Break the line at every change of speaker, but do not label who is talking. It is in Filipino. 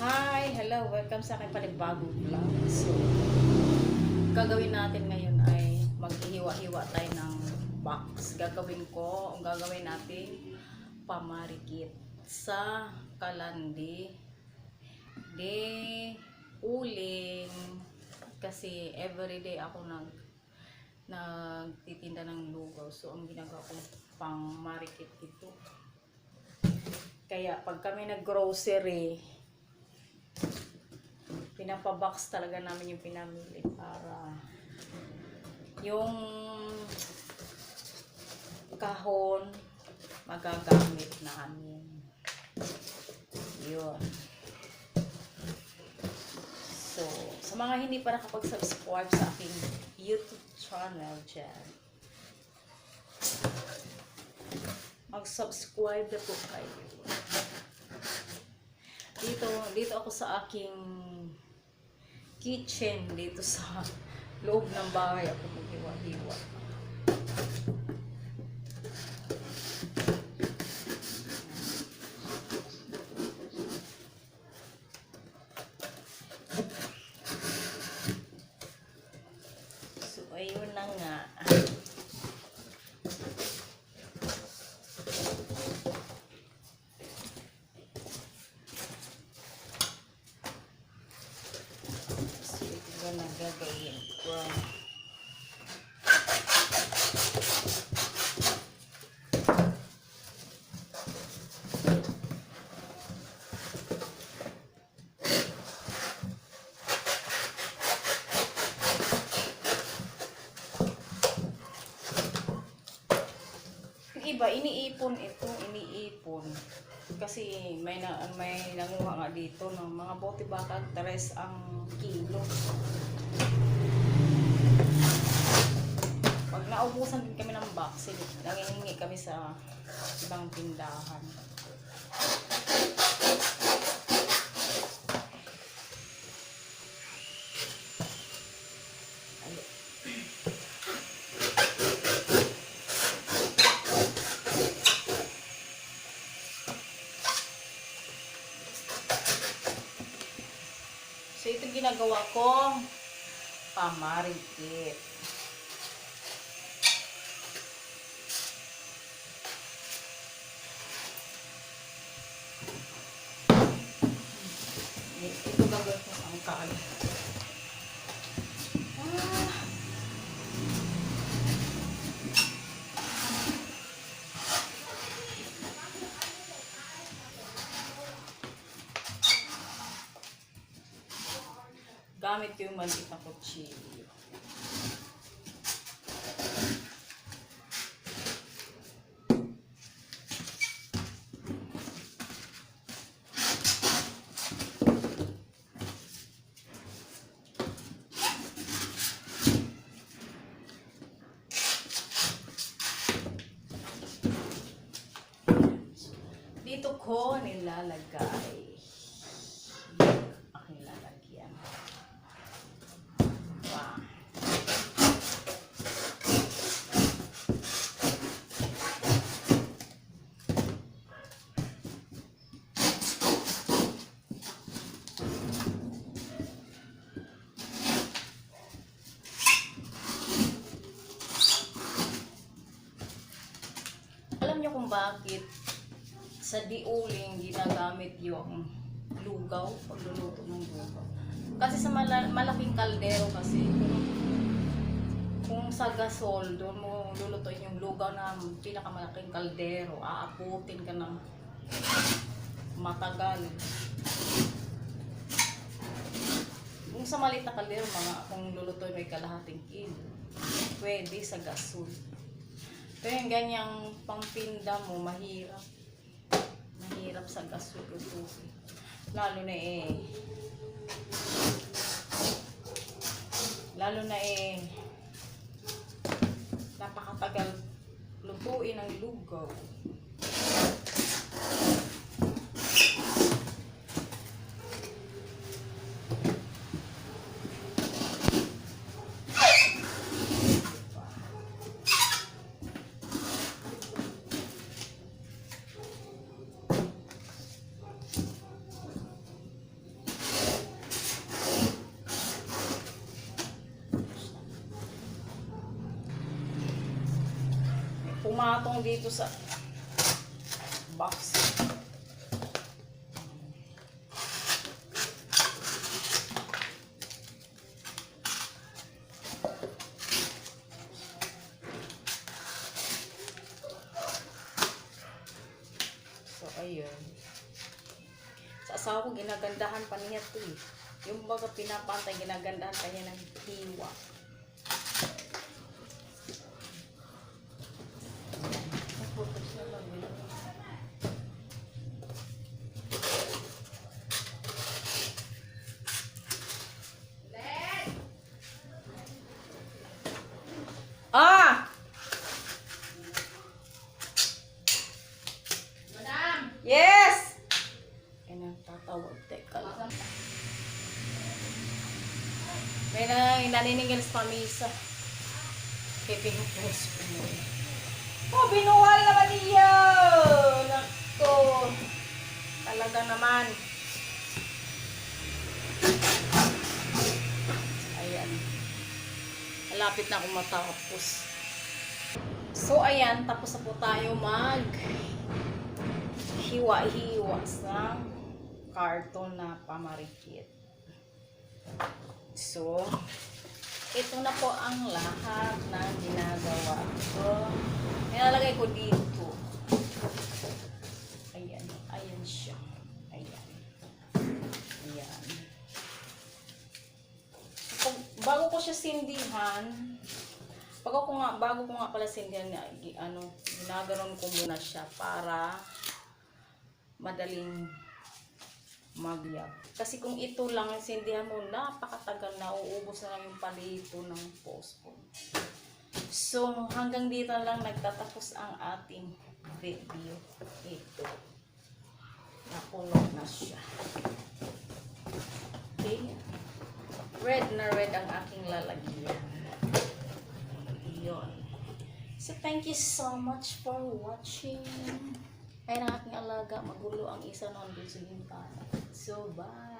Hi! Hello! Welcome sa aking panibagong vlog. So, gagawin natin ngayon ay maghihiwa-hiwa tayo ng box. Gagawin ko, ang gagawin natin, pamarikit sa kalandi de uling kasi everyday ako nag nagtitinda ng lugaw so ang ginagawa ko pang marikit ito kaya pag kami nag-grocery, pinapabox talaga namin yung pinamili para yung kahon magagamit namin. Yun. So, sa mga hindi pa nakapag-subscribe sa aking YouTube channel dyan, mag-subscribe na po kayo. Dito, dito ako sa aking kitchen, dito sa loob ng bahay ako maghiwa-hiwa. So, ayun na nga. So, ito ba na gagawin ko? Yung iba, iniipon ito, iniipon. Kasi may na, may nanguha nga dito ng mga bote baka tres ang kilo. Pag naubusan din kami ng box, nangihingi kami sa ibang tindahan. Ginagawa ko, pamarikit. Ito gagawin ko sa angkal. Gamit yung maliit na kutsilyo. Dito ko nilalagay aking lalagyan. Wow. Alam niyo bakit sa diuling ginagamit yung lugaw, pagluluto ng lugaw. Kasi sa mala- malaking kaldero kasi, kung sa gasol, doon mo lulutuin yung lugaw na pinakamalaking kaldero, aaputin ka ng matagal. Kung sa maliit na kaldero, mga kung lulutuin may kalahating kilo, pwede sa gasol. Pero yung ganyang pangpinda mo, mahirap. Mahirap sa lutuin. Lalo na eh, pumatong dito sa box. So, ayun. Sa asawa ko, ginagandahan pa niya to eh. Yung baga pinapantay, ginagandahan pa niya ng hiwa. Naputok siya lang yun. Ah! Yes! Ay, nagtatawag. Teka lang. May na naniningil sa pamisa. Pinupost ko mo. Oh, binuwal naman niya! Nako! Talaga naman. Ayan. Malapit na akong matapos. So, ayan. Tapos na po tayo mag hiwa-hiwa sa karton na pamarikit. So, ito na po ang lahat na ginagawa ko. Nilalagay ko dito. Ayan. Ayan siya. Ayan. Ayan. Pag, bago ko siya sindihan, bago ko nga, bago ko nga pala sindihan, ano, ginaganon ko muna siya para madaling magyab. Kasi kung ito lang ang sindihan mo, napakatagal na uubos na lang yung palito ng pospon. So, hanggang dito lang nagtatapos ang ating video. Ito. Nakulong na siya. Okay. Red na red ang aking lalagyan. Yun. So, thank you so much for watching. Ay, ang aking alaga, magulo ang isa noon dun sa bintana. So, bye!